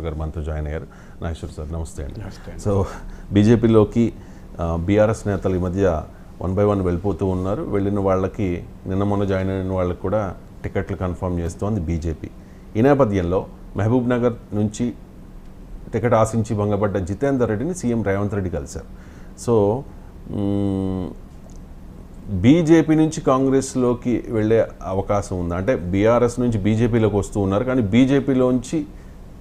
గారు మనతో జాయిన్ అయ్యారు. నాగేశ్వర్ సార్ నమస్తే అండి. సో బీజేపీలోకి బీఆర్ఎస్ నేతలు ఈ మధ్య వన్ బై వన్ వెళ్ళిపోతూ ఉన్నారు. వెళ్ళిన వాళ్ళకి నిన్న మొన్న జాయిన్ అయిన వాళ్ళకి కూడా టికెట్లు కన్ఫర్మ్ చేస్తోంది బీజేపీ. ఈ నేపథ్యంలో మహబూబ్ నగర్ నుంచి టికెట్ ఆశించి భంగపడ్డ జితేందర్ రెడ్డిని సీఎం రేవంత్ రెడ్డి కలిశారు. సో బీజేపీ నుంచి కాంగ్రెస్లోకి వెళ్ళే అవకాశం ఉందా? అంటే బీఆర్ఎస్ నుంచి బీజేపీలోకి వస్తూ ఉన్నారు. కానీ బీజేపీలోంచి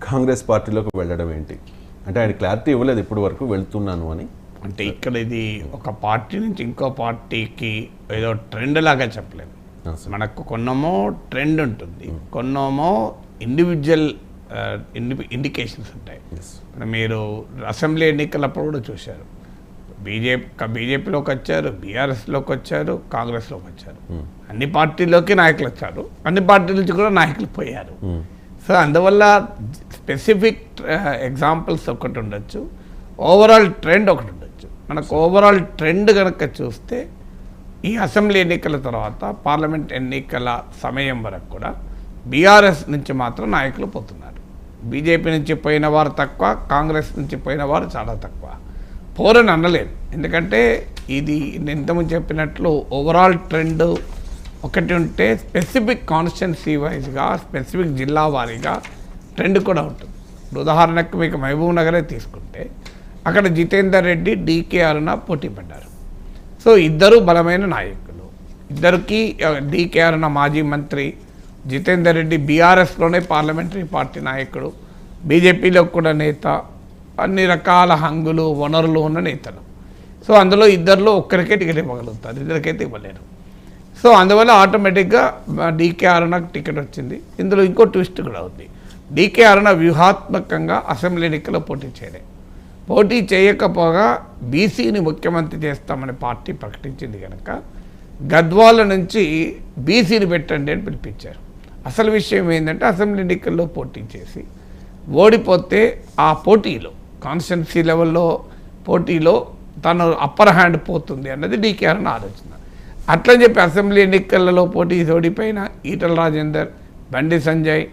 కాంగ్రెస్ పార్టీలోకి వెళ్ళడం ఏంటి? అంటే ఆయన క్లారిటీ ఇవ్వలేదు ఇప్పటి వరకు వెళ్తున్నాను అని. అంటే ఇక్కడ ఇది ఒక పార్టీ నుంచి ఇంకో పార్టీకి ఏదో ట్రెండ్ లాగా చెప్పలేము. మనకు కొన్నమో ట్రెండ్ ఉంటుంది. కొన్నమో ఇండివిజువల్ ఇండికేషన్స్ ఉంటాయి. ఇప్పుడు మీరు అసెంబ్లీ ఎన్నికలప్పుడు కూడా చూశారు. బీజేపీ బీజేపీలోకి వచ్చారు బీఆర్ఎస్లోకి వచ్చారు కాంగ్రెస్లోకి వచ్చారు. అన్ని పార్టీలోకి నాయకులు వచ్చారు. అన్ని పార్టీల నుంచి కూడా నాయకులు పోయారు. మ్మ్. సో అందువల్ల స్పెసిఫిక్ ఎగ్జాంపుల్స్ uh, ఒకటి ఉండొచ్చు. ఓవరాల్ ట్రెండ్ ఒకటి ఉండొచ్చు. మనకు ఓవరాల్ ట్రెండ్ కనుక చూస్తే ఈ అసెంబ్లీ ఎన్నికల తర్వాత పార్లమెంట్ ఎన్నికల సమయం వరకు కూడా బీఆర్ఎస్ నుంచి మాత్రం నాయకులు పోతున్నారు. బీజేపీ నుంచి పోయిన వారు తక్కువ కాంగ్రెస్ నుంచి పోయిన వారు చాలా తక్కువ. పోరని అనలేను ఎందుకంటే ఇది నేను ఇంతకుముందు చెప్పినట్లు ఓవరాల్ ట్రెండ్ ఒకటి ఉంటే స్పెసిఫిక్ కాన్స్టిట్యున్సీ వైజ్గా స్పెసిఫిక్ జిల్లా వారీగా ట్రెండ్ కూడా ఉంటుంది. ఇప్పుడు ఉదాహరణకు మీకు మహబూబ్ నగరే తీసుకుంటే అక్కడ జితేందర్ రెడ్డి డీకే అరుణ పోటీ పడ్డారు. సో ఇద్దరు బలమైన నాయకులు. ఇద్దరికి డీకే అరుణ మాజీ మంత్రి జితేందర్ రెడ్డి బీఆర్ఎస్లోనే పార్లమెంటరీ పార్టీ నాయకుడు బీజేపీలో కూడా నేత అన్ని రకాల హంగులు వనరులు ఉన్న నేతలు. సో అందులో ఇద్దరిలో ఒక్కరికే టికెట్ ఇవ్వగలుగుతారు ఇద్దరికైతే ఇవ్వలేరు. సో అందువల్ల ఆటోమేటిక్గా డీకే అరుణకు టికెట్ వచ్చింది. ఇందులో ఇంకో ట్విస్ట్ కూడా ఉంది. డీకే అరుణ వ్యూహాత్మకంగా అసెంబ్లీ ఎన్నికల్లో పోటీ చేయలే. పోటీ చేయకపోగా బీసీని ముఖ్యమంత్రి చేస్తామని పార్టీ ప్రకటించింది కనుక గద్వాల నుంచి బీసీని పెట్టండి అని పిలిపించారు. అసలు విషయం ఏంటంటే అసెంబ్లీ ఎన్నికల్లో పోటీ చేసి ఓడిపోతే ఆ పోటీలో కాన్స్టిట్యున్సీ లెవెల్లో పోటీలో తను అప్పర్ హ్యాండ్ పోతుంది అన్నది డీకే అరుణ ఆలోచన. అట్లని చెప్పి అసెంబ్లీ ఎన్నికలలో పోటీ చేసి ఓడిపోయిన ఈటల రాజేందర్ బండి సంజయ్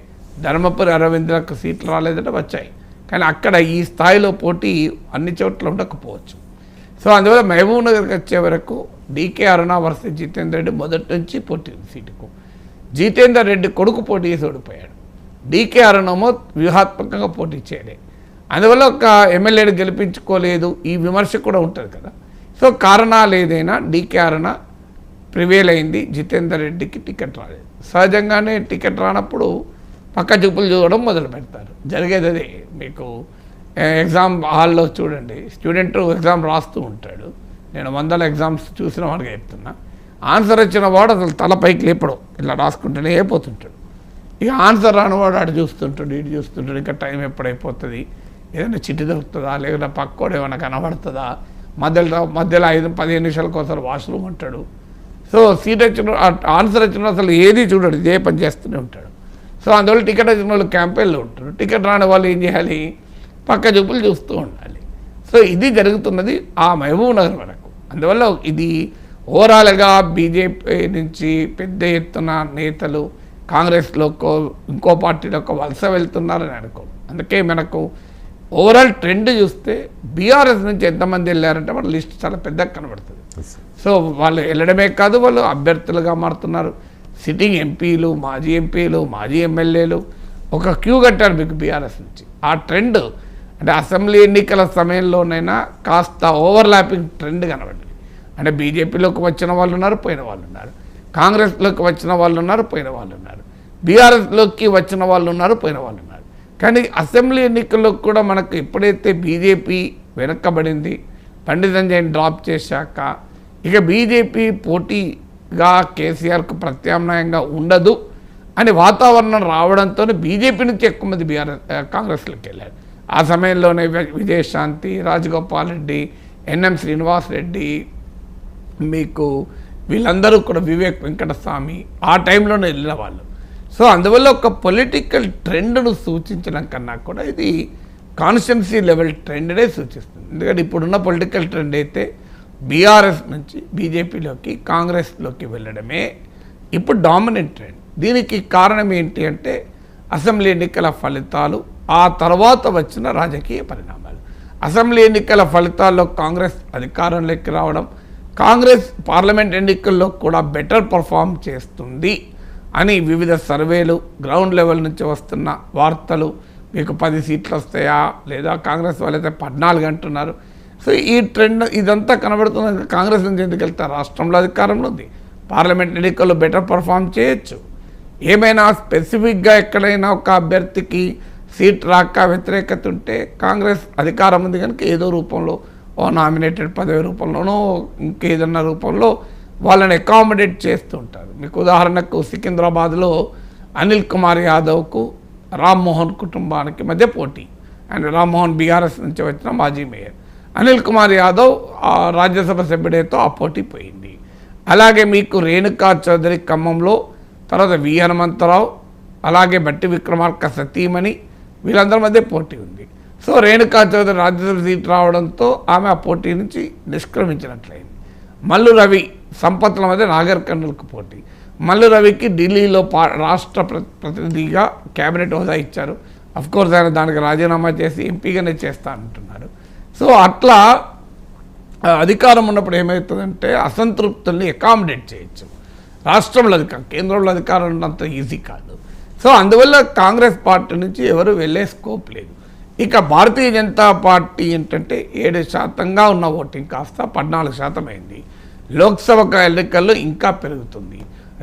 ధర్మపురి అరవింద్లకు సీట్లు రాలేదంటే వచ్చాయి. కానీ అక్కడ ఈ స్థాయిలో పోటీ అన్ని చోట్ల ఉండకపోవచ్చు. సో అందువల్ల మహబూబ్ నగర్కి వచ్చే వరకు డీకే అరుణ వర్సెస్ జితేందర్ రెడ్డి మొదటి నుంచి పోటీ సీటుకు. జితేందర్ రెడ్డి కొడుకు పోటీ చేసి ఓడిపోయాడు. డీకే అరుణమో వ్యూహాత్మకంగా పోటీ చేయలే. అందువల్ల ఒక ఎమ్మెల్యేని గెలిపించుకోలేదు. ఈ విమర్శ కూడా ఉంటుంది కదా. సో కారణాలు ఏదైనా డీకే అరుణ ప్రివేల్ అయింది. జితేందర్ రెడ్డికి టికెట్ రాలేదు. సహజంగానే టికెట్ రానప్పుడు పక్క చూపులు చూడడం మొదలు పెడతారు. జరిగేది అదే. మీకు ఎగ్జామ్ హాల్లో చూడండి. స్టూడెంట్ ఎగ్జామ్ రాస్తూ ఉంటాడు. నేను వందల ఎగ్జామ్స్ చూసిన వాడికి చెప్తున్నా. ఆన్సర్ వచ్చిన వాడు అసలు తల పైకి లేపడం. ఇలా రాసుకుంటూనే అయిపోతుంటాడు ఇక ఆన్సర్ రానివాడు అటు చూస్తుంటాడు ఇటు చూస్తుంటాడు. ఇంకా టైం ఎప్పుడైపోతుంది? ఏదైనా చిట్టి దొరుకుతుందా? లేకుంటే పక్కోడు ఏమైనా కనబడుతుందా? మధ్యలో మధ్యలో ఐదు పదిహేను నిమిషాలకు ఒకసారి వాష్రూమ్ ఉంటాడు సో సీట్ వచ్చిన ఆన్సర్ వచ్చిన అసలు ఏది చూడడు ఇదే పని చేస్తూనే ఉంటాడు. సో అందువల్ల టికెట్ వచ్చిన వాళ్ళు క్యాంపెయిన్లో ఉంటారు. టికెట్ రాని వాళ్ళు ఏం చేయాలి? పక్క చూపులు చూస్తూ ఉండాలి. సో ఇది జరుగుతున్నది ఆ మహబూబ్ నగర్ వరకు. అందువల్ల ఇది ఓవరాల్గా బీజేపీ నుంచి పెద్ద ఎత్తున నేతలు కాంగ్రెస్లోకో ఇంకో పార్టీలోకో వలస వెళ్తున్నారని అనుకో. అందుకే మనకు ఓవరాల్ ట్రెండ్ చూస్తే బీఆర్ఎస్ నుంచి ఎంతమంది వెళ్ళారంటే మన లిస్ట్ చాలా పెద్దగా కనబడుతుంది. సో వాళ్ళు వెళ్ళడమే కాదు వాళ్ళు అభ్యర్థులుగా మారుతున్నారు. సిట్టింగ్ ఎంపీలు మాజీ ఎంపీలు మాజీ ఎమ్మెల్యేలు ఒక క్యూ కట్టారు మీకు బీఆర్ఎస్ నుంచి. ఆ ట్రెండ్ అంటే అసెంబ్లీ ఎన్నికల సమయంలోనైనా కాస్త ఓవర్లాపింగ్ ట్రెండ్ కనబడింది. అంటే బీజేపీలోకి వచ్చిన వాళ్ళు ఉన్నారు పోయిన వాళ్ళు ఉన్నారు. కాంగ్రెస్లోకి వచ్చిన వాళ్ళు ఉన్నారు పోయిన వాళ్ళు ఉన్నారు. బీఆర్ఎస్లోకి వచ్చిన వాళ్ళు ఉన్నారు పోయిన వాళ్ళు ఉన్నారు. కానీ అసెంబ్లీ ఎన్నికల్లో కూడా మనకు ఎప్పుడైతే బీజేపీ వెనక్కబడింది పండిత్ సంజయ్ డ్రాప్ చేశాక ఇక బీజేపీ పోటీగా కేసీఆర్కు ప్రత్యామ్నాయంగా ఉండదు అని వాతావరణం రావడంతో బీజేపీ నుంచి ఎక్కువ మంది బీఆర్ఎస్ కాంగ్రెస్లోకి వెళ్ళారు. ఆ సమయంలోనే వి- విజయశాంతి రాజగోపాల్ రెడ్డి ఎన్ఎం శ్రీనివాస్ రెడ్డి మీకు వీళ్ళందరూ కూడా వివేక్ వెంకటస్వామి ఆ టైంలోనే వెళ్ళిన వాళ్ళు. సో అందువల్ల ఒక పొలిటికల్ ట్రెండ్ను సూచించడం కన్నా కూడా ఇది కాన్స్టిట్యున్సీ లెవెల్ ట్రెండ్నే సూచిస్తుంది. ఎందుకంటే ఇప్పుడున్న పొలిటికల్ ట్రెండ్ అయితే బీఆర్ఎస్ నుంచి బీజేపీలోకి కాంగ్రెస్లోకి వెళ్ళడమే ఇప్పుడు డామినెంట్ ట్రెండ్ దీనికి కారణం ఏంటి అంటే అసెంబ్లీ ఎన్నికల ఫలితాలు ఆ తర్వాత వచ్చిన రాజకీయ పరిణామాలు. అసెంబ్లీ ఎన్నికల ఫలితాల్లో కాంగ్రెస్ అధికారంలోకి రావడం కాంగ్రెస్ పార్లమెంట్ ఎన్నికల్లో కూడా బెటర్ పర్ఫామ్ చేస్తుంది అని వివిధ సర్వేలు గ్రౌండ్ లెవెల్ నుంచి వస్తున్న వార్తలు మీకు పది సీట్లు వస్తాయా? లేదా కాంగ్రెస్ వాళ్ళైతే పద్నాలుగు అంటున్నారు. సో ఈ ట్రెండ్ ఇదంతా కనబడుతుంది కాంగ్రెస్ నుంచి ఎందుకు వెళ్తారు రాష్ట్రంలో అధికారంలో ఉంది. పార్లమెంట్ ఎన్నికల్లో బెటర్ పర్ఫామ్ చేయొచ్చు. ఏమైనా స్పెసిఫిక్గా ఎక్కడైనా ఒక అభ్యర్థికి సీట్ రాక వ్యతిరేకత ఉంటే కాంగ్రెస్ అధికారం ఉంది కనుక ఏదో రూపంలో ఓ నామినేటెడ్ పదవి రూపంలోనో ఇంకేదన్నా రూపంలో వాళ్ళని అకామిడేట్ చేస్తూ ఉంటారు. మీకు ఉదాహరణకు సికింద్రాబాద్లో అనిల్ కుమార్ యాదవ్కు రామ్మోహన్ కుటుంబానికి మధ్య పోటీ. అండ్ రామ్మోహన్ బీఆర్ఎస్ నుంచి వచ్చిన మాజీ మేయర్. అనిల్ కుమార్ యాదవ్ ఆ రాజ్యసభ సభ్యుడితో ఆ పోటీ పోయింది. అలాగే మీకు రేణుకా చౌదరి ఖమ్మంలో తర్వాత వి హనుమంతరావు అలాగే బట్టి విక్రమార్క సతీమణి వీళ్ళందరి మధ్య పోటీ ఉంది. సో రేణుకా చౌదరి రాజ్యసభ సీట్ రావడంతో ఆమె ఆ పోటీ నుంచి నిష్క్రమించినట్లయింది. మల్లు రవి సంపత్ల మధ్య నాగర్ కర్నూలుకు పోటీ. మల్లు రవికి ఢిల్లీలో పా రాష్ట్ర ప్రతినిధిగా కేబినెట్ హోదా ఇచ్చారు. అఫ్కోర్స్ ఆయన దానికి రాజీనామా చేసి ఎంపీగానే చేస్తా అంటున్నారు. సో అట్లా అధికారం ఉన్నప్పుడు ఏమవుతుందంటే అసంతృప్తుల్ని అకామిడేట్ చేయొచ్చు. రాష్ట్రంలో అధికారం కేంద్రంలో అధికారం ఉన్నంత ఈజీ కాదు. సో అందువల్ల కాంగ్రెస్ పార్టీ నుంచి ఎవరు వెళ్ళే స్కోప్ లేదు. ఇక భారతీయ జనతా పార్టీ ఏంటంటే ఏడు శాతంగా ఉన్న ఓటింగ్ కాస్త పద్నాలుగు శాతం అయింది. లోక్సభ ఎన్నికల్లో ఇంకా పెరుగుతుంది.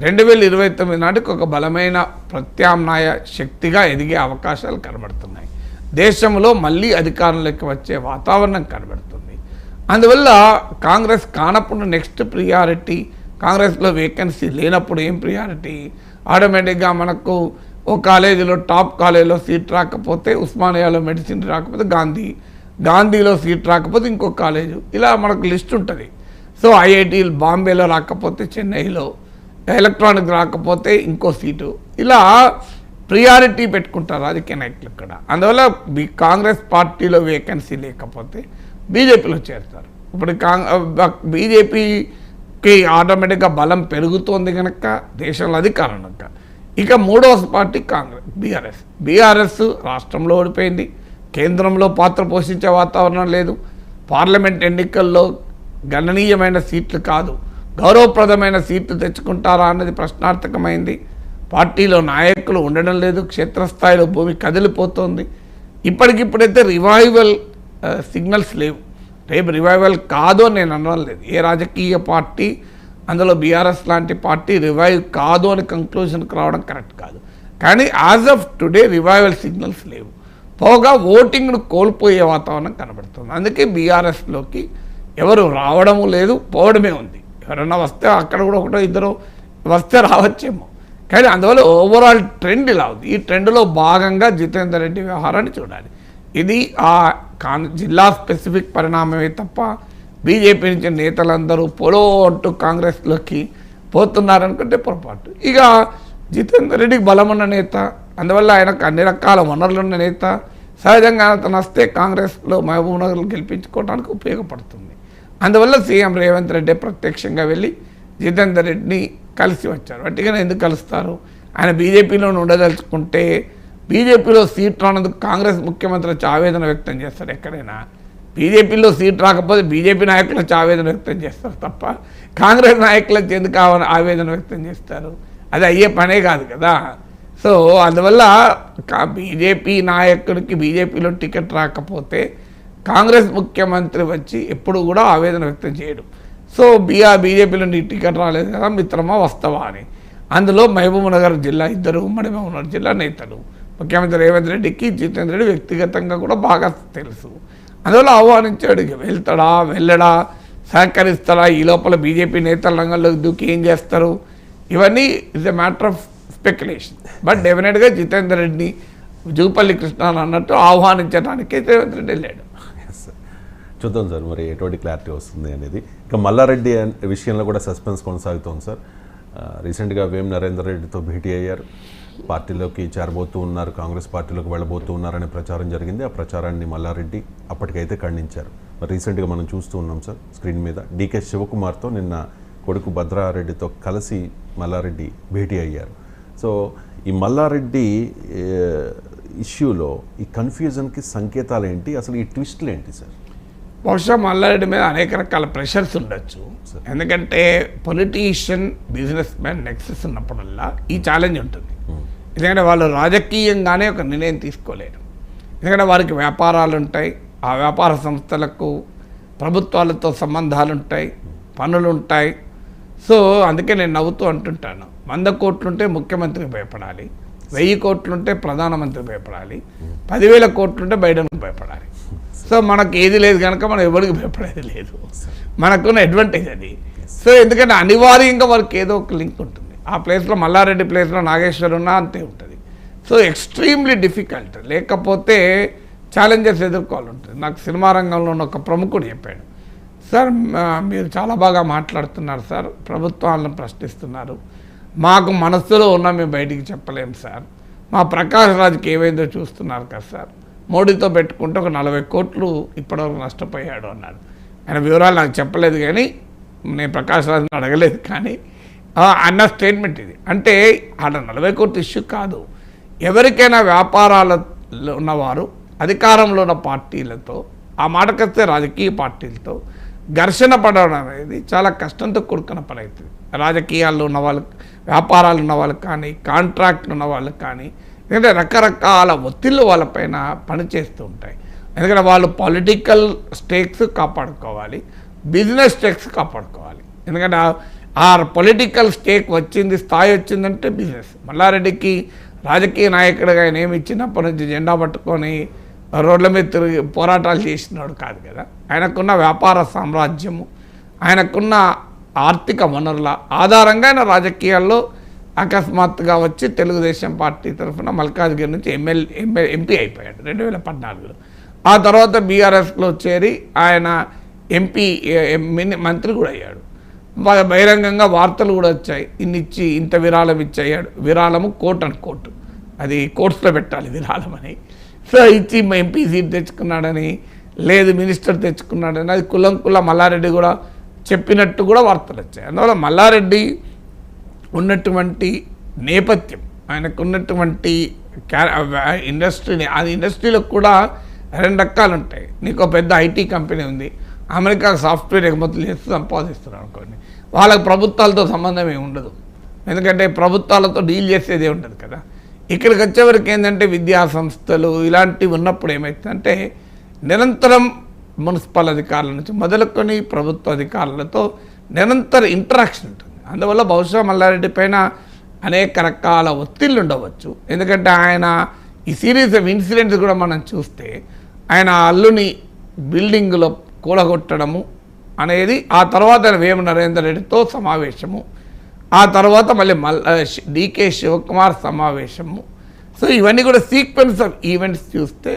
రెండు వేల ఇరవై తొమ్మిది నాటికి ఒక బలమైన ప్రత్యామ్నాయ శక్తిగా ఎదిగే అవకాశాలు కనబడుతున్నాయి. దేశంలో మళ్ళీ అధికారంలోకి వచ్చే వాతావరణం కనబడుతుంది. అందువల్ల కాంగ్రెస్ కానప్పుడు నెక్స్ట్ ప్రియారిటీ కాంగ్రెస్లో వేకెన్సీ లేనప్పుడు ఏం ప్రియారిటీ? ఆటోమేటిక్గా మనకు ఓ కాలేజీలో టాప్ కాలేజీలో సీట్ రాకపోతే ఉస్మానియాలో మెడిసిన్ రాకపోతే గాంధీ గాంధీలో సీట్ రాకపోతే ఇంకో కాలేజు. ఇలా మనకు లిస్ట్ ఉంటుంది. సో ఐఐటి బాంబేలో రాకపోతే చెన్నైలో ఎలక్ట్రానిక్ రాకపోతే ఇంకో సీటు. ఇలా ప్రియారిటీ పెట్టుకుంటారు రాజకీయ నాయకులు ఇక్కడ. అందువల్ల కాంగ్రెస్ పార్టీలో వేకెన్సీ లేకపోతే బీజేపీలో చేరుతారు. ఇప్పుడు బీజేపీకి ఆటోమేటిక్గా బలం పెరుగుతోంది కనుక దేశంలో అధికారం కారణంగా ఇక మూడవ పార్టీ కాంగ్రెస్ బీఆర్ఎస్. బీఆర్ఎస్ రాష్ట్రంలో ఓడిపోయింది. కేంద్రంలో పాత్ర పోషించే వాతావరణం లేదు. పార్లమెంట్ ఎన్నికల్లో గణనీయమైన సీట్లు కాదు. గౌరవప్రదమైన సీట్లు తెచ్చుకుంటారా అన్నది ప్రశ్నార్థకమైంది. పార్టీలో నాయకులు ఉండడం లేదు క్షేత్రస్థాయిలో భూమి కదిలిపోతుంది. ఇప్పటికిప్పుడైతే రివైవల్ సిగ్నల్స్ లేవు. రేపు రివైవల్ కాదు అని నేను అనడం లేదు. ఏ రాజకీయ పార్టీ అందులో బీఆర్ఎస్ లాంటి పార్టీ రివైవ్ కాదు అని కంక్లూజన్కి రావడం కరెక్ట్ కాదు. కానీ as of today revival signals లేవు. పోగా ఓటింగ్ను కోల్పోయే వాతావరణం కనబడుతుంది. అందుకే బీఆర్ఎస్లోకి ఎవరు రావడము లేదు పోవడమే ఉంది. ఎవరన్నా వస్తే అక్కడ కూడా ఒకటో ఇద్దరు వస్తే రావచ్చేమో. కానీ అందువల్ల ఓవరాల్ ట్రెండ్ ఇలా ఉంది. ఈ ట్రెండ్లో భాగంగా జితేందర్ రెడ్డి వ్యవహారాన్ని చూడాలి. ఇది ఆ కాన్ జిల్లా స్పెసిఫిక్ పరిణామమే తప్ప బీజేపీ నుంచి నేతలందరూ పొలో అంటూ కాంగ్రెస్లోకి పోతున్నారనుకుంటే పొరపాటు. ఇక జితేందర్ రెడ్డికి బలమున్న నేత అందువల్ల ఆయనకు అన్ని రకాల వనరులున్న నేత సహజంగా అతను వస్తే కాంగ్రెస్లో మహబూబ్ నగర్ గెలిపించుకోవడానికి ఉపయోగపడుతుంది. అందువల్ల సీఎం రేవంత్ రెడ్డి ప్రత్యక్షంగా వెళ్ళి జితేందర్ రెడ్డిని కలిసి వచ్చారు. వట్టిగానే ఎందుకు కలుస్తారు? ఆయన బీజేపీలో ఉండదలుచుకుంటే బీజేపీలో సీట్ రానందుకు కాంగ్రెస్ ముఖ్యమంత్రి వచ్చి ఆవేదన వ్యక్తం చేస్తారు ఎక్కడైనా? బీజేపీలో సీట్ రాకపోతే బీజేపీ నాయకులు వచ్చి ఆవేదన వ్యక్తం చేస్తారు తప్ప కాంగ్రెస్ నాయకులు వచ్చి ఎందుకు ఆవేదన వ్యక్తం చేస్తారు? అది అయ్యే పనే కాదు కదా. సో అందువల్ల బీజేపీ నాయకుడికి బీజేపీలో టికెట్ రాకపోతే కాంగ్రెస్ ముఖ్యమంత్రి వచ్చి ఎప్పుడు కూడా ఆవేదన వ్యక్తం చేయడం. సో బీఆర్ బీజేపీలో నీ టికెట్ రాలేదు కదా మిత్రమా వస్తావా అని. అందులో మహబూబ్ నగర్ జిల్లా ఇద్దరు ఉమ్మడి మహబూబ్నగర్ జిల్లా నేతలు. ముఖ్యమంత్రి రేవంత్ రెడ్డికి జితేంద్ర రెడ్డి వ్యక్తిగతంగా కూడా బాగా తెలుసు. అందువల్ల ఆహ్వానించాడు వెళ్తాడా వెళ్ళడా సహకరిస్తాడా ఈ లోపల బీజేపీ నేతల రంగంలోకి దూకి ఏం చేస్తారు? ఇవన్నీ is a matter of speculation but డెఫినెట్గా జితేందర్ రెడ్డిని జూపల్లి కృష్ణ అన్నట్టు ఆహ్వానించడానికి రేవంత్ రెడ్డి వెళ్ళాడు. చూద్దాం సార్ మరి ఎటువంటి క్లారిటీ వస్తుంది అనేది. ఇంకా మల్లారెడ్డి విషయంలో కూడా సస్పెన్స్ కొనసాగుతోంది సార్. రీసెంట్గా వేం నరేందర్ రెడ్డితో భేటీ అయ్యారు. పార్టీలోకి చేరబోతూ ఉన్నారు. కాంగ్రెస్ పార్టీలోకి వెళ్ళబోతూ ఉన్నారనే ప్రచారం జరిగింది. ఆ ప్రచారాన్ని మల్లారెడ్డి అప్పటికైతే ఖండించారు. మరి రీసెంట్గా మనం చూస్తూ ఉన్నాం సార్ స్క్రీన్ మీద. డీకే శివకుమార్తో నిన్న కొడుకు భద్రారెడ్డితో కలిసి మల్లారెడ్డి భేటీ అయ్యారు. సో ఈ మల్లారెడ్డి ఇష్యూలో ఈ కన్ఫ్యూజన్కి సంకేతాలు ఏంటి అసలు ఈ ట్విస్ట్లు ఏంటి సార్? బహుశా మల్లారెడ్డి మీద అనేక రకాల ప్రెషర్స్ ఉండొచ్చు. ఎందుకంటే పొలిటీషియన్ బిజినెస్ మ్యాన్ నెక్సెస్ ఉన్నప్పుడల్లా ఈ ఛాలెంజ్ ఉంటుంది. ఎందుకంటే వాళ్ళు రాజకీయంగానే ఒక నిర్ణయం తీసుకోలేరు. ఎందుకంటే వారికి వ్యాపారాలు ఉంటాయి. ఆ వ్యాపార సంస్థలకు ప్రభుత్వాలతో సంబంధాలు ఉంటాయి పనులు ఉంటాయి సో అందుకే నేను నవ్వుతూ అంటుంటాను. వంద కోట్లుంటే ముఖ్యమంత్రికి భయపడాలి. వెయ్యి కోట్లుంటే ప్రధానమంత్రికి భయపడాలి. పదివేల కోట్లుంటే బైడెన్కి భయపడాలి. సో మనకు ఏది లేదు కనుక మనం ఎవరికి భయపడేది లేదు. మనకున్న అడ్వాంటేజ్ అది. సో ఎందుకంటే అనివార్యంగా వారికి ఏదో ఒక లింక్ ఉంటుంది. ఆ ప్లేస్లో మల్లారెడ్డి ప్లేస్లో నాగేశ్వర్ ఉన్నా అంతే ఉంటుంది. సో ఎక్స్ట్రీమ్లీ డిఫికల్ట్ లేకపోతే ఛాలెంజెస్ ఎదుర్కోవాలి ఉంటుంది నాకు సినిమా రంగంలో ఉన్న ఒక ప్రముఖుడు చెప్పాడు. సార్ మీరు చాలా బాగా మాట్లాడుతున్నారు సార్. ప్రభుత్వాలను ప్రశ్నిస్తున్నారు. మాకు మనస్సులో ఉన్న మేము బయటికి చెప్పలేం సార్. మా ప్రకాష్ రాజ్కి ఏమైందో చూస్తున్నారు కదా సార్. మోడీతో పెట్టుకుంటే ఒక నలభై కోట్లు ఇప్పటివరకు నష్టపోయాడు అన్నాడు. ఆయన వివరాలు నాకు చెప్పలేదు కానీ నేను ప్రకాష్ రాజ్ని అడగలేదు కానీ ఆ, అన్న స్టేట్మెంట్ ఇది. అంటే ఆడ నలభై కోట్ల ఇష్యూ కాదు. ఎవరికైనా వ్యాపారాలలో ఉన్నవారు అధికారంలో ఉన్న పార్టీలతో ఆ మాటకొస్తే రాజకీయ పార్టీలతో ఘర్షణ పడడం అనేది చాలా కష్టంతో కూడుకున్న పని అవుతుంది. రాజకీయాల్లో ఉన్న వాళ్ళకి వ్యాపారాలు ఉన్న వాళ్ళకి కానీ కాంట్రాక్ట్లు ఉన్న వాళ్ళకి కానీ ఎందుకంటే రకరకాల ఒత్తిళ్ళు వాళ్ళపైన పనిచేస్తూ ఉంటాయి. ఎందుకంటే వాళ్ళు పొలిటికల్ స్టేక్స్ కాపాడుకోవాలి బిజినెస్ స్టేక్స్ కాపాడుకోవాలి. ఎందుకంటే ఆ- పొలిటికల్ స్టేక్ వచ్చింది స్థాయి వచ్చిందంటే బిజినెస్ మల్లారెడ్డికి రాజకీయ నాయకుడిగా ఆయన ఏమి ఇచ్చినప్పటి నుంచి జెండా పట్టుకొని రోడ్ల మీద తిరిగి పోరాటాలు చేసినాడు కాదు కదా. ఆయనకున్న వ్యాపార సామ్రాజ్యము ఆయనకున్న ఆర్థిక వనరుల ఆధారంగా ఆయన రాజకీయాల్లో అకస్మాత్తుగా వచ్చి తెలుగుదేశం పార్టీ తరఫున మల్కాజ్గిరి నుంచి ఎమ్మెల్యే ఎమ్మెల్యే ఎంపీ అయిపోయాడు రెండు వేల పద్నాలుగులో. ఆ తర్వాత బీఆర్ఎస్లో చేరి ఆయన ఎంపీ మిని- మంత్రి కూడా అయ్యాడు. బ- బహిరంగంగా వార్తలు కూడా వచ్చాయి. ఇన్నిచ్చి ఇంత విరాళం ఇచ్చాడు విరాళము కోట్ అండ్ కోర్టు అది కోర్ట్స్లో పెట్టాలి విరాళం అని. సో ఇచ్చి మా ఎంపీ సీట్ తెచ్చుకున్నాడని లేదు మినిస్టర్ తెచ్చుకున్నాడని అది కులం కుల మల్లారెడ్డి కూడా చెప్పినట్టు కూడా వార్తలు వచ్చాయి. అందువల్ల మల్లారెడ్డి ఉన్నటువంటి నేపథ్యం ఆయనకున్నటువంటి ఇండస్ట్రీని ఆ ఇండస్ట్రీలో కూడా రెండు రకాలు ఉంటాయి నీకు ఒక పెద్ద ఐటీ కంపెనీ ఉంది అమెరికా సాఫ్ట్వేర్ ఎగుమతులు చేస్తూ సంపాదిస్తున్నారు అనుకోండి. వాళ్ళకి ప్రభుత్వాలతో సంబంధం ఏమి ఉండదు. ఎందుకంటే ప్రభుత్వాలతో డీల్ చేసేదే ఉండదు కదా. ఇక్కడికి వచ్చేవరకు ఏంటంటే విద్యా సంస్థలు ఇలాంటివి ఉన్నప్పుడు ఏమవుతుందంటే నిరంతరం మున్సిపల్ అధికారుల నుంచి మొదలుకొని ప్రభుత్వ అధికారులతో నిరంతర ఇంటరాక్షన్ ఉంటుంది. అందువల్ల బహుశా మల్లారెడ్డి పైన అనేక రకాల ఒత్తిళ్ళు ఉండవచ్చు. ఎందుకంటే ఆయన ఈ సిరీస్ ఆఫ్ ఇన్సిడెంట్స్ కూడా మనం చూస్తే ఆయన అల్లుని బిల్డింగ్లో కూలగొట్టడము అనేది ఆ తర్వాత వేము వేమ నరేందర్ రెడ్డితో సమావేశము ఆ తర్వాత మళ్ళీ మల్ డికే శివకుమార్ సమావేశము. సో ఇవన్నీ కూడా సీక్వెన్స్ ఆఫ్ ఈవెంట్స్ చూస్తే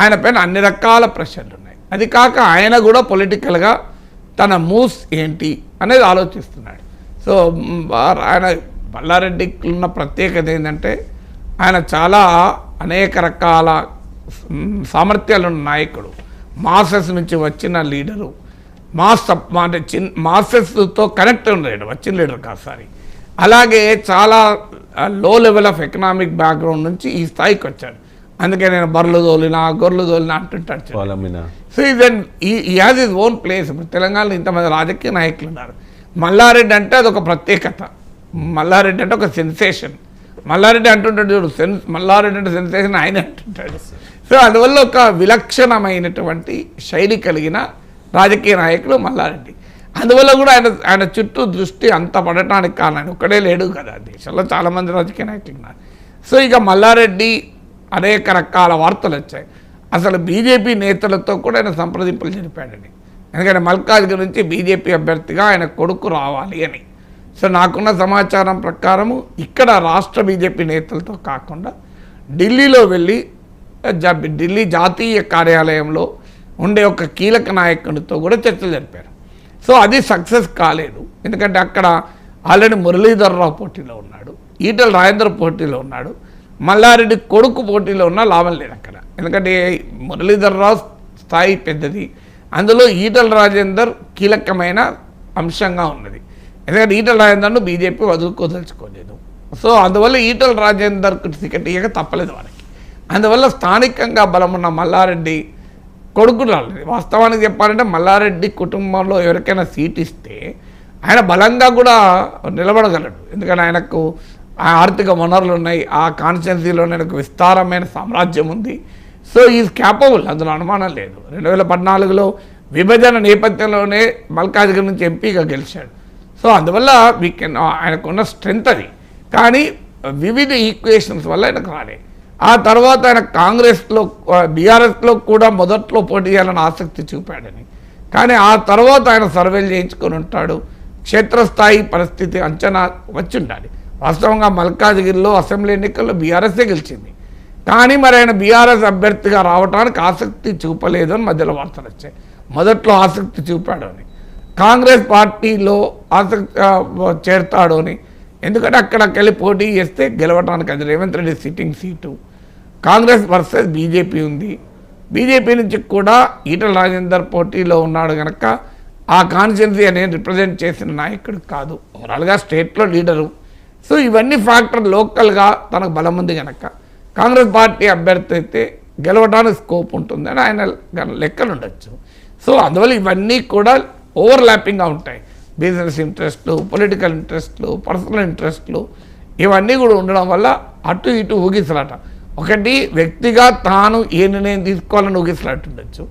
ఆయన పైన అన్ని రకాల ప్రెషర్లు ఉన్నాయి. అది కాక ఆయన కూడా పొలిటికల్గా తన మూవ్స్ ఏంటి అనేది ఆలోచిస్తున్నాడు. సో ఆయన బల్లారెడ్డికి ఉన్న ప్రత్యేకత ఏంటంటే ఆయన చాలా అనేక రకాల మ్, సామర్థ్యాలు ఉన్న నాయకుడు. మాసెస్ నుంచి వచ్చిన లీడరు. మాస్ అంటే చిన్ మాసెస్తో కనెక్ట్ లీడర్ వచ్చిన లీడర్ కాదు సారీ. అలాగే చాలా లో లెవెల్ ఆఫ్ ఎకనామిక్ బ్యాక్గ్రౌండ్ నుంచి ఈ స్థాయికి వచ్చాడు. అందుకే నేను బర్రెలు తోలినా గొర్రెలు తోలినా అంటుంటాడు సో ఇదన్ ఈ హ్యాజ్ ఇస్ ఓన్ ప్లేస్ ఇప్పుడు తెలంగాణలో ఇంతమంది రాజకీయ నాయకులు ఉన్నారు. మల్లారెడ్డి అంటే అదొక ప్రత్యేకత. మల్లారెడ్డి అంటే ఒక సెన్సేషన్ మల్లారెడ్డి అంటుంటాడు చూడు సెన్ మల్లారెడ్డి అంటే సెన్సేషన్ ఆయన అంటుంటాడు. సో అందువల్ల ఒక విలక్షణమైనటువంటి శైలి కలిగిన రాజకీయ నాయకులు మల్లారెడ్డి. అందువల్ల కూడా ఆయన ఆయన చుట్టూ దృష్టి అంత పడటానికి కారణం. ఆయన ఒక్కడే లేడు కదా దేశంలో చాలామంది రాజకీయ నాయకులు ఉన్నారు. సో ఇక మల్లారెడ్డి అనేక రకాల వార్తలు వచ్చాయి. అసలు బీజేపీ నేతలతో కూడా ఆయన సంప్రదింపులు జరిపాడండి. ఎందుకంటే మల్కాజ్గిరి నుంచి బీజేపీ అభ్యర్థిగా ఆయన కొడుకు రావాలి అని. సో నాకున్న సమాచారం ప్రకారము ఇక్కడ రాష్ట్ర బీజేపీ నేతలతో కాకుండా ఢిల్లీలో వెళ్ళి ఢిల్లీ జాతీయ కార్యాలయంలో ఉండే ఒక కీలక నాయకునితో కూడా చర్చలు జరిపారు. సో అది సక్సెస్ కాలేదు. ఎందుకంటే అక్కడ ఆల్రెడీ మురళీధరరావు పోటీలో ఉన్నాడు ఈటల రాజేంద్ర పోటీలో ఉన్నాడు మల్లారెడ్డి కొడుకు పోటీలో ఉన్నా లాభం లేదు అక్కడ. ఎందుకంటే మురళీధరరావు స్థాయి పెద్దది. అందులో ఈటల రాజేందర్ కీలకమైన అంశంగా ఉన్నది. ఎందుకంటే ఈటల రాజేందర్ను బీజేపీ వదులుకోదలుచుకోలేదు సో అందువల్ల ఈటల రాజేందర్కు టికెట్ ఇవ్వక తప్పలేదు వారికి. అందువల్ల స్థానికంగా బలమున్న మల్లారెడ్డి కొడుకు రాలేదు. వాస్తవానికి చెప్పాలంటే మల్లారెడ్డి కుటుంబంలో ఎవరికైనా సీట్ ఇస్తే ఆయన బలంగా కూడా నిలబడగలడు. ఎందుకంటే ఆయనకు ఆ ఆర్థిక వనరులు ఉన్నాయి ఆ కాన్స్టిట్యున్సీలో ఆయనకు విస్తారమైన సామ్రాజ్యం ఉంది. సో ఈజ్ క్యాపబుల్ అందులో అనుమానం లేదు. రెండు వేల పద్నాలుగులో విభజన నేపథ్యంలోనే మల్కాజ్గిరి నుంచి ఎంపీగా గెలిచాడు. సో అందువల్ల వీ కెన్ ఆయనకున్న స్ట్రెంగ్త్ అది. కానీ వివిధ ఈక్వేషన్స్ వల్ల ఆయనకు రాలే. ఆ తర్వాత ఆయన కాంగ్రెస్లో బీఆర్ఎస్లో కూడా మొదట్లో పోటీ చేయాలని ఆసక్తి చూపాడని. కానీ ఆ తర్వాత ఆయన సర్వేలు చేయించుకొని ఉంటాడు. క్షేత్రస్థాయి పరిస్థితి అంచనా వచ్చి ఉండాలి వాస్తవంగా మల్కాజ్గిరిలో అసెంబ్లీ ఎన్నికల్లో బీఆర్ఎస్ఏ గెలిచింది. కానీ మరి ఆయన బీఆర్ఎస్ అభ్యర్థిగా రావడానికి ఆసక్తి చూపలేదు అని మధ్యలో వార్తలు వచ్చాయి. మొదట్లో ఆసక్తి చూపాడు అని. కాంగ్రెస్ పార్టీలో ఆసక్తి చేరతాడు అని. ఎందుకంటే అక్కడికి వెళ్ళి పోటీ చేస్తే గెలవటానికి అది Revanth Reddy sitting seat. Congress versus BJP ఉంది. బీజేపీ నుంచి కూడా ఈటల రాజేందర్ పోటీలో ఉన్నాడు కనుక ఆ కాన్స్టిట్యున్సీ అనేది రిప్రజెంట్ చేసిన నాయకుడు కాదు. ఓవరాల్గా స్టేట్లో లీడరు. సో ఇవన్నీ ఫ్యాక్టర్ లోకల్గా తనకు బలం ఉంది కనుక కాంగ్రెస్ పార్టీ అభ్యర్థి అయితే గెలవడానికి స్కోప్ ఉంటుందని ఆయన లెక్కలు ఉండొచ్చు. సో అందువల్ల ఇవన్నీ కూడా ఓవర్లాపింగ్గా ఉంటాయి. బిజినెస్ ఇంట్రెస్ట్లు పొలిటికల్ ఇంట్రెస్ట్లు పర్సనల్ ఇంట్రెస్ట్లు ఇవన్నీ కూడా ఉండడం వల్ల అటు ఇటు ఊగిసలాట. ఒకటి వ్యక్తిగా తాను ఏ నిర్ణయం తీసుకోవాలని ఊగిసలాట ఉండొచ్చు.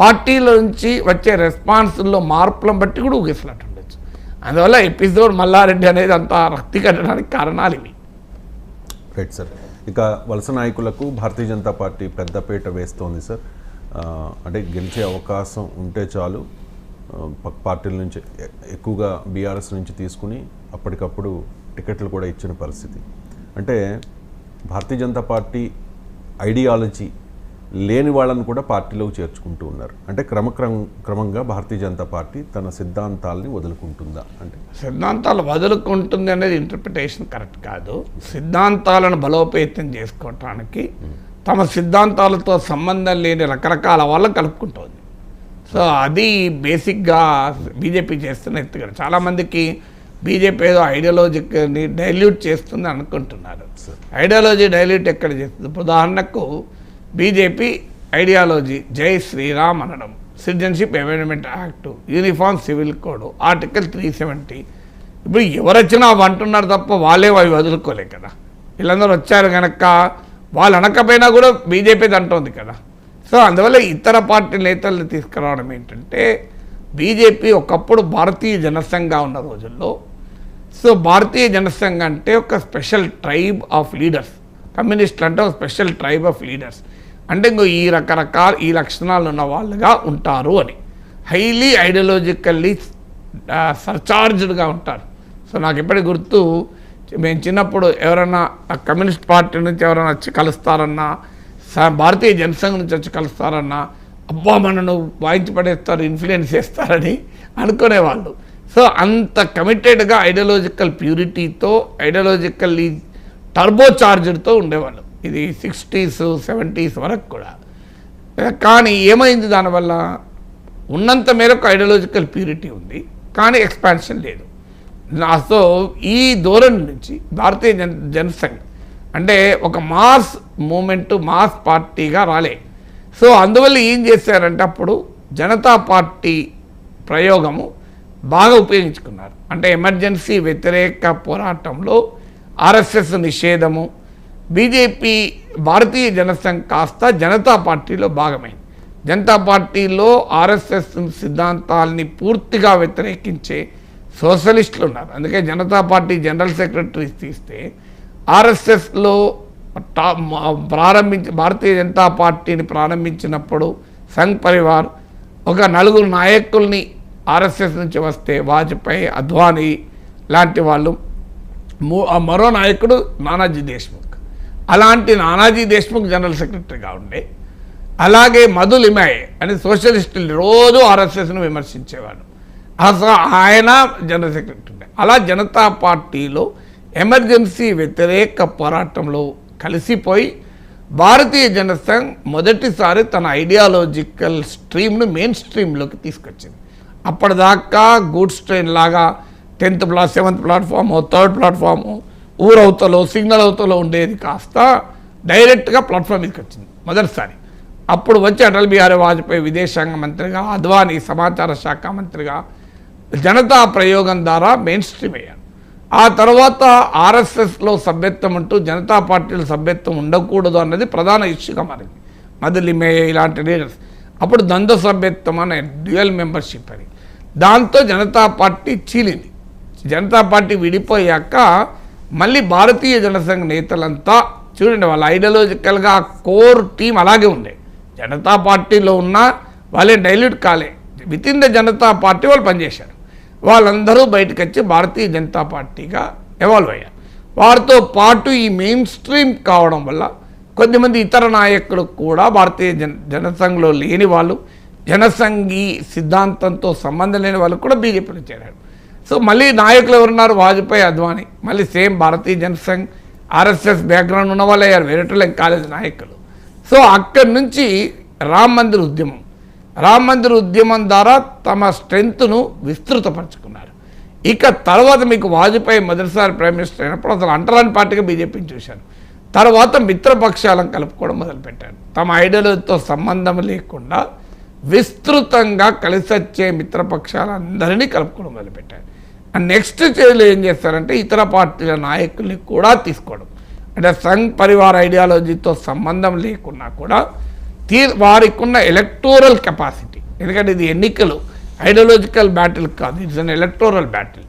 పార్టీల నుంచి వచ్చే రెస్పాన్స్లో మార్పులను బట్టి కూడా ఊగిసలాట ఉండొచ్చు. అందువల్ల ఎపిసోడ్ మల్లారెడ్డి అనేది అంత రక్తి కట్టడానికి కారణాలు ఇవి. రైట్ సార్ ఇక వలస నాయకులకు భారతీయ జనతా పార్టీ పెద్దపీట వేస్తోంది సార్. అంటే గెలిచే అవకాశం ఉంటే చాలు పార్టీల నుంచి ఎ- ఎక్కువగా బీఆర్ఎస్ నుంచి తీసుకుని అప్పటికప్పుడు టికెట్లు కూడా ఇచ్చిన పరిస్థితి. అంటే భారతీయ జనతా పార్టీ ఐడియాలజీ లేని వాళ్ళని కూడా పార్టీలోకి చేర్చుకుంటూ ఉన్నారు. అంటే క్రమక్రమ క్రమంగా భారతీయ జనతా పార్టీ తన సిద్ధాంతాల్ని వదులుకుంటుందా? అంటే సిద్ధాంతాలు వదులుకుంటుంది అనేది ఇంటర్ప్రిటేషన్ కరెక్ట్ కాదు. సిద్ధాంతాలను బలోపేతం చేసుకోవటానికి తమ సిద్ధాంతాలతో సంబంధం లేని రకరకాల వాళ్ళని కలుపుకుంటుంది. సో అది బేసిక్గా బీజేపీ చేస్తున్న ఎత్తుగడ. చాలామందికి బీజేపీ ఏదో ఐడియాలజీని డైల్యూట్ చేస్తుంది అనుకుంటున్నారు. ఐడియాలజీ డైల్యూట్ ఎక్కడ చేస్తుంది? ఉదాహరణకు బీజేపీ ఐడియాలజీ జై శ్రీరామ్ అనడం citizenship amendment act uniform civil code article three seventy. ఇప్పుడు ఎవరు వచ్చినా అవి అంటున్నారు తప్ప వాళ్ళే అవి వదులుకోలే కదా. వీళ్ళందరూ వచ్చారు కనుక వాళ్ళు అనకపోయినా కూడా బీజేపీ అంటోంది కదా. సో అందువల్ల ఇతర పార్టీ నేతల్ని తీసుకురావడం ఏంటంటే బీజేపీ ఒకప్పుడు భారతీయ జనసంఘ ఉన్న రోజుల్లో సో భారతీయ జనసంఘ అంటే ఒక స్పెషల్ ట్రైబ్ ఆఫ్ లీడర్స్. కమ్యూనిస్టులు అంటే ఒక స్పెషల్ ట్రైబ్ ఆఫ్ లీడర్స్. అంటే ఇంకో ఈ రకరకాల ఈ లక్షణాలు ఉన్న వాళ్ళుగా ఉంటారు అని. హైలీ ఐడియాలజికల్లీ సర్చార్జ్డ్గా ఉంటారు. సో నాకు ఎప్పటికి గుర్తు మేము చిన్నప్పుడు ఎవరైనా కమ్యూనిస్ట్ పార్టీ నుంచి ఎవరైనా వచ్చి కలుస్తారన్నా స- భారతీయ జనసంఘ నుంచి వచ్చి కలుస్తారన్నా అబ్బా మనను వాయించి పడేస్తారు ఇన్ఫ్లుయెన్స్ చేస్తారని అనుకునేవాళ్ళు. సో అంత కమిటెడ్గా ఐడియాలజికల్ ప్యూరిటీతో ఐడియాలజికల్లీ టర్బోచార్జ్డ్తో ఉండేవాళ్ళు. ఇది సిక్స్టీస్ సెవెంటీస్ వరకు కూడా. కానీ ఏమైంది దానివల్ల? ఉన్నంత మేరకు ఐడియాలజికల్ ప్యూరిటీ ఉంది కానీ ఎక్స్పాన్షన్ లేదు. సో ఈ ధోరణి నుంచి భారతీయ జన జనసంఘ్ అంటే ఒక మాస్ మూమెంట్ మాస్ పార్టీగా రాలే. సో అందువల్ల ఏం చేశారంటే అప్పుడు జనతా పార్టీ ప్రయోగము బాగా ఉపయోగించుకున్నారు. అంటే ఎమర్జెన్సీ వ్యతిరేక పోరాటంలో ఆర్ఎస్ఎస్ నిషేధము బీజేపీ భారతీయ జనసంఘ్ కాస్త జనతా పార్టీలో భాగమైంది. జనతా పార్టీలో ఆర్ఎస్ఎస్ సిద్ధాంతాల్ని పూర్తిగా వ్యతిరేకించే సోషలిస్టులు ఉన్నారు. అందుకే జనతా పార్టీ జనరల్ సెక్రటరీ తీస్తే ఆర్ఎస్ఎస్లో టా ప్రారంభించి భారతీయ జనతా పార్టీని ప్రారంభించినప్పుడు సంఘ్ పరివార్ ఒక నలుగురు నాయకుల్ని ఆర్ఎస్ఎస్ నుంచి వస్తే వాజ్పేయి అద్వానీ లాంటి వాళ్ళు. మరో నాయకుడు నానాజీ దేశ్ముఖ్. అలాంటి నానాజీ దేశ్ముఖ్ జనరల్ సెక్రటరీగా ఉండే. అలాగే మధు లిమాయ్ అని సోషలిస్టులు రోజు ఆర్ఎస్ఎస్ను విమర్శించేవాడు. అసలు ఆయన జనరల్ సెక్రటరీ ఉండే. అలా జనతా పార్టీలో ఎమర్జెన్సీ వ్యతిరేక పోరాటంలో కలిసిపోయి భారతీయ జనసంఘ్ మొదటిసారి తన ఐడియాలజికల్ స్ట్రీమ్ను మెయిన్ స్ట్రీమ్లోకి తీసుకొచ్చింది. అప్పటిదాకా గూడ్స్ ట్రైన్ లాగా tenth plat seventh platform third platform ఊరవతలో signal అవతలో ఉండేది కాస్త డైరెక్ట్గా ప్లాట్ఫామ్ మీదకి వచ్చింది మొదటిసారి. అప్పుడు వచ్చి అటల్ బిహారీ వాజ్పేయి విదేశాంగ మంత్రిగా అద్వానీ సమాచార శాఖ మంత్రిగా జనతా ప్రయోగం ద్వారా మెయిన్ స్ట్రీమ్ అయ్యారు. ఆ తర్వాత ఆర్ఎస్ఎస్లో సభ్యత్వం అంటూ జనతా పార్టీలో సభ్యత్వం ఉండకూడదు అన్నది ప్రధాన ఇష్యూగా మారింది. మదిలిమే ఇలాంటి లీడర్స్ అప్పుడు ద్వంద్వ సభ్యత్వం అనే డ్యూయల్ మెంబర్షిప్ అని దాంతో జనతా పార్టీ చీలింది. జనతా పార్టీ విడిపోయాక మళ్ళీ భారతీయ జనసంఘ నేతలంతా చూడండి వాళ్ళ ఐడియాలజికల్గా కోర్ టీం అలాగే ఉండే. జనతా పార్టీలో ఉన్న వాళ్ళే డైల్యూట్ కాలే. With in the Janata Party వాళ్ళు పనిచేశారు. వాళ్ళందరూ బయటకు వచ్చి భారతీయ జనతా పార్టీగా ఎవాల్వ్ అయ్యారు. వారితో పాటు ఈ మెయిన్ స్ట్రీమ్ కావడం వల్ల కొద్దిమంది ఇతర నాయకులు కూడా భారతీయ జన జనసంఘ్లో లేని వాళ్ళు జనసంఘి సిద్ధాంతంతో సంబంధం లేని వాళ్ళు కూడా బీజేపీలో చేరారు. సో మళ్ళీ నాయకులు ఎవరున్నారు? వాజ్పేయి అద్వానీ. మళ్ళీ same Bharatiya Jana Sangh RSS background ఉన్న వాళ్ళు అయ్యారు. వేరేటోళ్ళకి కాలేదు నాయకులు. సో అక్కడి నుంచి రామ్ మందిర్ ఉద్యమం. రామ్ మందిర్ ఉద్యమం ద్వారా తమ స్ట్రెంగ్త్ను విస్తృతపరచుకున్నారు. ఇక తర్వాత మీకు వాజ్పేయి మొదటిసారి ప్రైమ్ మినిస్టర్ అయినప్పుడు అసలు అంటరాని పార్టీగా బీజేపీని చూశారు తర్వాత మిత్రపక్షాలను కలుపుకోవడం మొదలుపెట్టారు తమ ఐడియాలతో సంబంధం లేకుండా విస్తృతంగా కలిసొచ్చే మిత్రపక్షాలందరినీ కలుపుకోవడం మొదలుపెట్టారు నెక్స్ట్ స్టేజ్లో ఏం చేస్తారంటే ఇతర పార్టీల నాయకుల్ని కూడా తీసుకోవడం. అంటే సంఘ్ పరివార్ ఐడియాలజీతో సంబంధం లేకున్నా కూడా తీ వారికి ఉన్న ఎలక్టోరల్ కెపాసిటీ. ఎందుకంటే ఇది ఎన్నికలు. ఐడియాలజికల్ బ్యాటిల్ కాదు it's an electoral battle.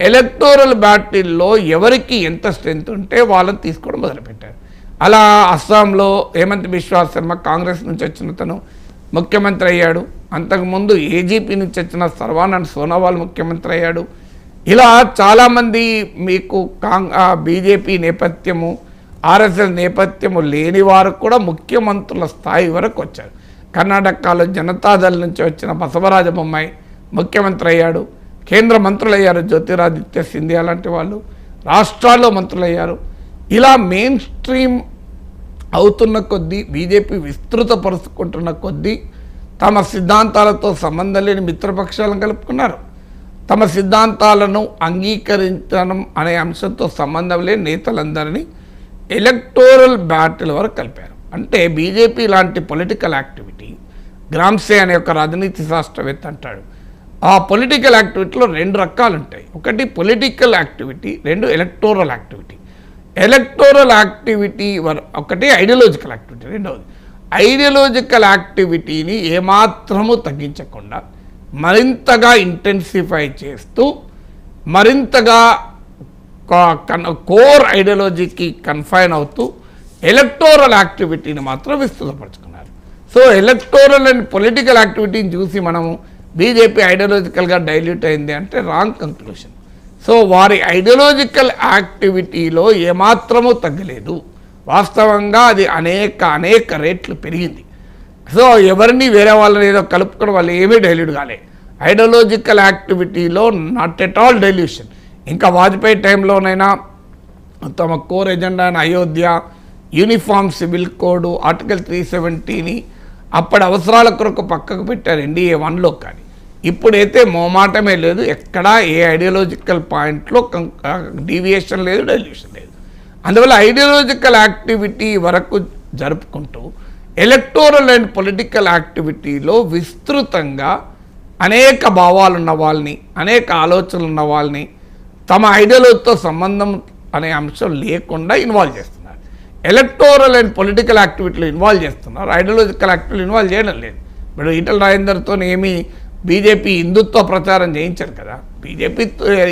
Electoral బ్యాటిల్లో ఎవరికి ఎంత స్ట్రెంత్ ఉంటే వాళ్ళని తీసుకోవడం మొదలుపెట్టారు. అలా అస్సాంలో హేమంత్ బిశ్వా శర్మ కాంగ్రెస్ నుంచి వచ్చిన తను ముఖ్యమంత్రి అయ్యాడు. అంతకుముందు ఏజీపీ నుంచి వచ్చిన సర్వానంద్ సోనోవాల్ ముఖ్యమంత్రి అయ్యాడు. ఇలా చాలామంది మీకు కాంగ్ బీజేపీ నేపథ్యము ఆర్ఎస్ఎస్ నేపథ్యము లేని వారు కూడా ముఖ్యమంత్రుల స్థాయి వరకు వచ్చారు. కర్ణాటకలో జనతాదళ్ నుంచి వచ్చిన బసవరాజ బొమ్మాయి ముఖ్యమంత్రి అయ్యాడు. కేంద్ర మంత్రులు అయ్యారు జ్యోతిరాదిత్య సింధియా లాంటి వాళ్ళు. రాష్ట్రాల్లో మంత్రులు అయ్యారు ఇలా మెయిన్ స్ట్రీమ్ అవుతున్న కొద్దీ బీజేపీ విస్తృతపరుచుకుంటున్న కొద్దీ తమ సిద్ధాంతాలతో సంబంధం లేని మిత్రపక్షాలను కలుపుకున్నారు. తమ సిద్ధాంతాలను అంగీకరించడం అనే అంశంతో సంబంధం లేని నేతలందరినీ ఎలక్టోరల్ బ్యాటిల్ వరకు కలిపారు. అంటే బీజేపీ లాంటి పొలిటికల్ యాక్టివిటీ గ్రామ్సే అనే ఒక రాజనీతి శాస్త్రవేత్త అంటాడు. ఆ పొలిటికల్ యాక్టివిటీలో రెండు రకాలు ఉంటాయి ఒకటి పొలిటికల్ యాక్టివిటీ రెండు ఎలక్టోరల్ యాక్టివిటీ. ఎలక్టోరల్ యాక్టివిటీ ఒకటి ఐడియలాజికల్ యాక్టివిటీ రెండవది. ఐడియలాజికల్ యాక్టివిటీని ఏమాత్రము తగ్గించకుండా మరింతగా ఇంటెన్సిఫై చేస్తూ మరింతగా కోర్ ఐడియాలజీకి కన్ఫైన్ అవుతూ ఎలక్టోరల్ యాక్టివిటీని మాత్రం విస్తృతపరచుకున్నారు. సో ఎలక్టోరల్ అండ్ పొలిటికల్ యాక్టివిటీని చూసి మనము బీజేపీ ఐడియాలజికల్గా డైల్యూట్ అయింది అంటే రాంగ్ కంక్లూషన్ సో వారి ఐడియాలజికల్ యాక్టివిటీలో ఏమాత్రమూ తగ్గలేదు. వాస్తవంగా అది అనేక అనేక రేట్లు పెరిగింది. సో ఎవరిని వేరే వాళ్ళని ఏదో కలుపుకోవడం వల్ల ఏమీ డైల్యూట్ కాలే. ఐడియాలజికల్ యాక్టివిటీలో నాట్ ఎట్ ఆల్ డైల్యూషన్ ఇంకా వాజ్పేయి టైంలోనైనా తమ కోర్ ఎజెండా అయిన Ayodhya uniform civil code article three సెవెంటీని అప్పటి అవసరాల కొరకు పక్కకు పెట్టారు ఎన్డీఏ వన్లో కానీ. ఇప్పుడైతే మోమాటమే లేదు ఎక్కడా ఏ ఐడియాలజికల్ పాయింట్లో డీవియేషన్ లేదు డైల్యూషన్ లేదు. అందువల్ల ఐడియాలజికల్ యాక్టివిటీ వరకు జరుపుకుంటూ ఎలక్టోరల్ అండ్ పొలిటికల్ యాక్టివిటీలో విస్తృతంగా అనేక భావాలు ఉన్న వాళ్ళని అనేక ఆలోచనలు ఉన్న వాళ్ళని తమ ఐడియాలజీతో సంబంధం అనే అంశం లేకుండా ఇన్వాల్వ్ చేస్తున్నారు. ఎలక్టోరల్ అండ్ పొలిటికల్ యాక్టివిటీలో ఇన్వాల్వ్ చేస్తున్నారు. ఐడియాలజికల్ యాక్టివిటీలు ఇన్వాల్వ్ చేయడం లేదు. ఇప్పుడు ఈటల రాజేందర్తో ఏమీ బీజేపీ హిందుత్వ ప్రచారం చేయించారు కదా. బీజేపీ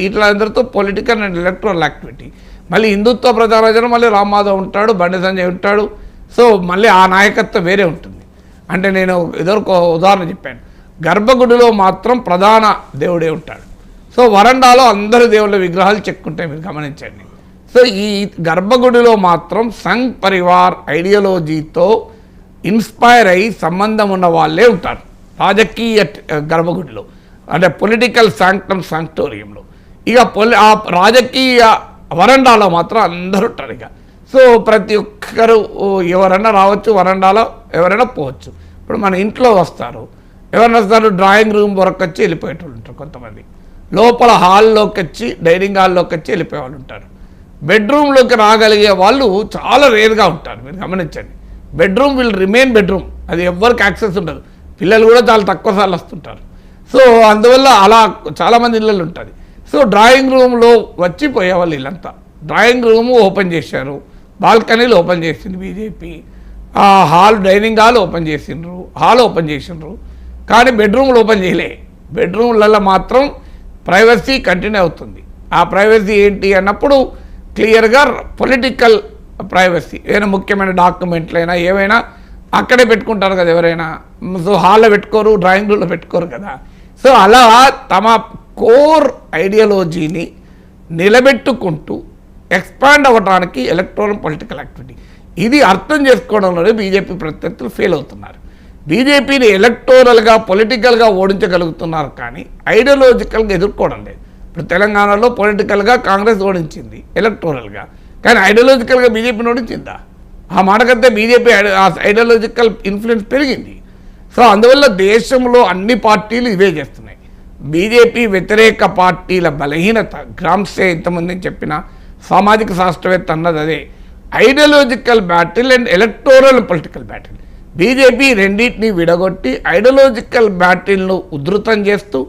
ఈటల రాజేందర్తో పొలిటికల్ అండ్ ఎలక్టోరల్ యాక్టివిటీ. మళ్ళీ హిందుత్వ ప్రచారం మళ్ళీ రామ్ మాధవ్ ఉంటాడు బండి సంజయ్ ఉంటాడు సో మళ్ళీ ఆ నాయకత్వం వేరే ఉంటుంది. అంటే నేను ఎదురుకో ఉదాహరణ చెప్పాను. గర్భగుడిలో మాత్రం ప్రధాన దేవుడే ఉంటాడు. సో వరండాలో అందరు దేవుళ్ళ విగ్రహాలు చెక్కుంటాయి మీరు గమనించండి. సో ఈ గర్భగుడిలో మాత్రం సంఘ్ పరివార్ ఐడియాలజీతో ఇన్స్పైర్ అయ్యి సంబంధం ఉన్న వాళ్ళే ఉంటారు. రాజకీయ గర్భగుడిలో. అంటే పొలిటికల్ శాంక్టమ్ శాంక్టోరియంలో ఇక పొలి ఆ రాజకీయ వరండాలో మాత్రం అందరూ ఉంటారు ఇక. సో ప్రతి ఒక్కరు ఎవరైనా రావచ్చు వరండాలో ఎవరైనా పోవచ్చు. ఇప్పుడు మన ఇంట్లో వస్తారు. ఎవరైనా వస్తారు డ్రాయింగ్ రూమ్ వరకు వచ్చి వెళ్ళిపోయేటోళ్ళు ఉంటారు కొంతమంది. లోపల హాల్లోకి వచ్చి డైనింగ్ హాల్లోకి వచ్చి వెళ్ళిపోయే వాళ్ళు ఉంటారు. బెడ్రూమ్లోకి రాగలిగే వాళ్ళు చాలా రేర్గా ఉంటారు. మీరు గమనించండి. Bedroom will remain bedroom. అది ఎవ్వరికి యాక్సెస్ ఉండదు. పిల్లలు కూడా చాలా తక్కువ సార్లు వస్తుంటారు. సో అందువల్ల అలా చాలామంది ఇళ్ళలు ఉంటుంది సో డ్రాయింగ్ రూమ్లో వచ్చి పోయేవాళ్ళు వీళ్ళంతా డ్రాయింగ్ రూము ఓపెన్ చేశారు. బాల్కనీలు ఓపెన్ చేసింది బీజేపీ. ఆ హాల్ డైనింగ్ హాల్ ఓపెన్ చేసిండ్రు. హాల్ ఓపెన్ చేసిండ్రు. కానీ బెడ్రూమ్లు ఓపెన్ చేయలే. బెడ్రూమ్లలో మాత్రం ప్రైవసీ కంటిన్యూ అవుతుంది. ఆ ప్రైవసీ ఏంటి అన్నప్పుడు క్లియర్గా పొలిటికల్ ప్రైవసీ. ఏదైనా ముఖ్యమైన డాక్యుమెంట్లు అయినా ఏవైనా అక్కడే పెట్టుకుంటారు కదా ఎవరైనా. సో హాల్లో పెట్టుకోరు డ్రాయింగ్ రూమ్లో పెట్టుకోరు కదా. సో అలా తమ కోర్ ఐడియాలజీని నిలబెట్టుకుంటూ ఎక్స్పాండ్ అవ్వడానికి ఎలక్ట్రానిక్ పొలిటికల్ యాక్టివిటీ. ఇది అర్థం చేసుకోవడంలోనే బీజేపీ ప్రత్యర్థులు ఫెయిల్ అవుతున్నారు. బీజేపీని ఎలక్టోరల్గా పొలిటికల్గా ఓడించగలుగుతున్నారు కానీ ఐడియాలజికల్గా ఎదుర్కోవడం లేదు. ఇప్పుడు తెలంగాణలో పొలిటికల్గా కాంగ్రెస్ ఓడించింది ఎలక్టోరల్గా. కానీ ఐడియాలజికల్గా బీజేపీని ఓడించిందా? ఆ మాటకంటే బీజేపీ ఐడియాలజికల్ ఇన్ఫ్లుయెన్స్ పెరిగింది. సో అందువల్ల దేశంలో అన్ని పార్టీలు ఇవే చేస్తున్నాయి. బీజేపీ వ్యతిరేక పార్టీల బలహీనత గ్రామ్సే ఇంతమంది చెప్పిన సామాజిక శాస్త్రవేత్త అన్నది అదే. Ideological battle and electoral political battle BJP రెండింటిని విడగొట్టి ఐడియాలజికల్ బ్యాటిల్ను ఉధృతం చేస్తూ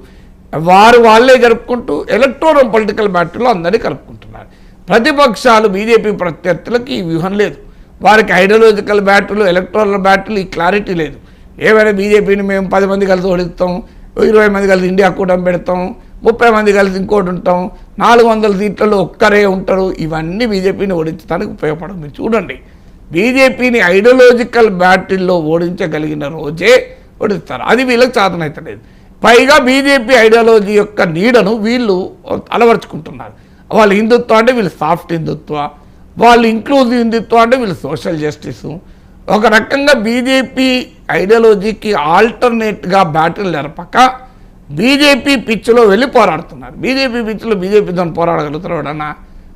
వారు వాళ్ళే జరుపుకుంటూ ఎలక్టోరల్ పొలిటికల్ బ్యాటిల్లో అందరినీ కలుపుకుంటున్నారు. ప్రతిపక్షాలు బీజేపీ ప్రత్యర్థులకు ఈ వ్యూహం లేదు. వారికి ఐడియాలజికల్ బ్యాటిల్ ఎలక్టోరల్ బ్యాటిల్ ఈ క్లారిటీ లేదు. ఏమైనా బీజేపీని మేము పది మంది కలిసి ఓడిస్తాం ఇరవై మంది కలిసి ఇండియా కూటమి పెడతాం ముప్పై మంది కలిసి ఇంకోటి ఉంటాం. నాలుగు వందల సీట్లలో ఒక్కరే ఉంటారు. ఇవన్నీ బీజేపీని ఓడించడానికి ఉపయోగపడదు మీరు చూడండి. బీజేపీని ఐడియాలజికల్ బ్యాటిల్లో ఓడించగలిగిన రోజే ఓడిస్తారు. అది వీళ్ళకి సాధనైతలేదు. పైగా బీజేపీ ఐడియాలజీ యొక్క నీడను వీళ్ళు అలవర్చుకుంటున్నారు. వాళ్ళు హిందుత్వం అంటే వీళ్ళు సాఫ్ట్ హిందుత్వ వాళ్ళు ఇంక్లూజివ్ హిందుత్వం అంటే వీళ్ళు సోషల్ జస్టిస్ ఒక రకంగా బీజేపీ ఐడియాలజీకి ఆల్టర్నేట్గా బ్యాటిల్ నెరపక బీజేపీ పిచ్లో వెళ్ళి పోరాడుతున్నారు. బీజేపీ పిచ్లో బీజేపీతో పోరాడగలుగుతారు ఎవడన్నా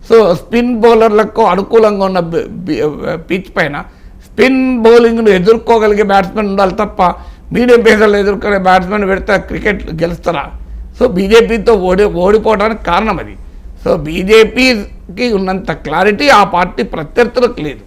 సో స్పిన్ బౌలర్లకు అనుకూలంగా ఉన్న పిచ్ పైన స్పిన్ బౌలింగ్ను ఎదుర్కోగలిగే బ్యాట్స్మెన్ ఉండాలి తప్ప మీడియం పేసర్లు ఎదుర్కొనే బ్యాట్స్మెన్ పెడితే క్రికెట్ గెలుస్తారా? సో బీజేపీతో ఓడి ఓడిపోవడానికి కారణం అది. సో బీజేపీకి ఉన్నంత క్లారిటీ ఆ పార్టీ ప్రత్యర్థులకు లేదు.